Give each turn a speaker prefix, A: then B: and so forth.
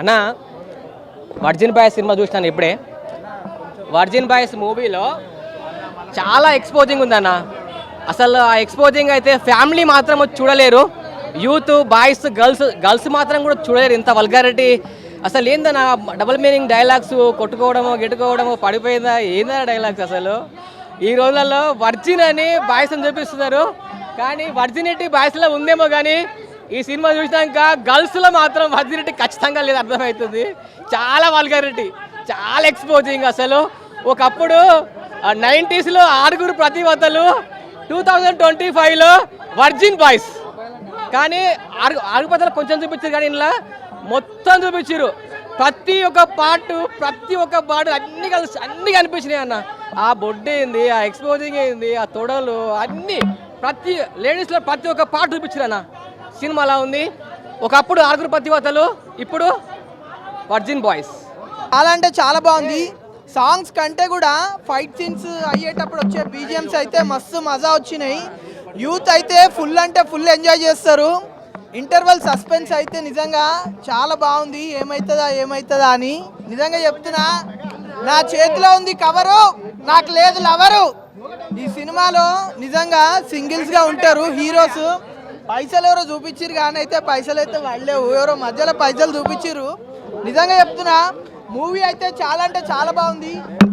A: అన్న virgin boys cinema చూసినాను ఇప్పుడే. వర్జిన్ బాయ్స్ మూవీలో చాలా ఎక్స్పోజింగ్ ఉందన్న అసలు ఆ ఎక్స్పోజింగ్ అయితే ఫ్యామిలీ మాత్రం చూడలేరు. యూత్ బాయ్స్ గర్ల్స్ గర్ల్స్ మాత్రం కూడా చూడలేరు. ఇంత వల్గారిటీ అసలు ఏందన్న డబుల్ మీనింగ్ డైలాగ్స్ కొట్టుకోవడము గిట్టుకోవడము పడిపోయిందా? ఏందన్న డైలాగ్స్ అసలు? ఈ రోజులలో వర్జిన్ అని బాయ్స్ అని చూపిస్తున్నారు. కానీ వర్జినిటీ బాయ్స్లో ఉందేమో కానీ ఈ సినిమా చూసినాక గర్ల్స్లో మాత్రం వర్జినిటీ ఖచ్చితంగా లేదు అర్థమవుతుంది. చాలా వల్గారిటీ చాలా ఎక్స్పోజింగ్ అసలు. ఒకప్పుడు నైంటీస్లో ఆరుగురు ప్రతివతలు టూ థౌజండ్ ట్వంటీ ఫైవ్లో వర్జిన్ బాయ్స్ కానీ ఆరు ఆరుగు పదాలు కొంచెం చూపించారు కానీ ఇలా మొత్తం చూపించారు. ప్రతి ఒక్క పార్ట్ ప్రతి ఒక్క పాటు అన్ని కలిసి అన్ని కనిపించినాయి అన్న. ఆ బొడ్డు ఏంది ఆ ఎక్స్పోజింగ్ ఏంది ఆ తొడలు అన్నీ ప్రతి లేడీస్లో ప్రతి ఒక్క పాటు చూపించారు అన్న. సినిమా అలా ఉంది. ఒకప్పుడు ఆరుగురు పతివతలు ఇప్పుడు వర్జిన్ బాయ్స్.
B: చాలా అంటే చాలా బాగుంది. సాంగ్స్ కంటే కూడా ఫైట్ సీన్స్ అయ్యేటప్పుడు వచ్చే బీజిఎమ్స్ అయితే మస్తు మజా వచ్చినాయి. యూత్ అయితే ఫుల్ అంటే ఫుల్ ఎంజాయ్ చేస్తారు. ఇంటర్వల్ సస్పెన్స్ అయితే నిజంగా చాలా బాగుంది. ఏమవుతుందా ఏమవుతుందా అని నిజంగా చెప్తున్నా. నా చేతిలో ఉంది కవరు నాకు లేదు లవరు. ఈ సినిమాలో నిజంగా సింగిల్స్గా ఉంటారు హీరోస్. పైసలు ఎవరో చూపించారు కానీ అయితే పైసలు అయితే వాళ్ళేవు ఎవరో మధ్యలో పైసలు చూపించారు నిజంగా చెప్తున్నా మూవీ అయితే చాలా అంటే చాలా బాగుంది.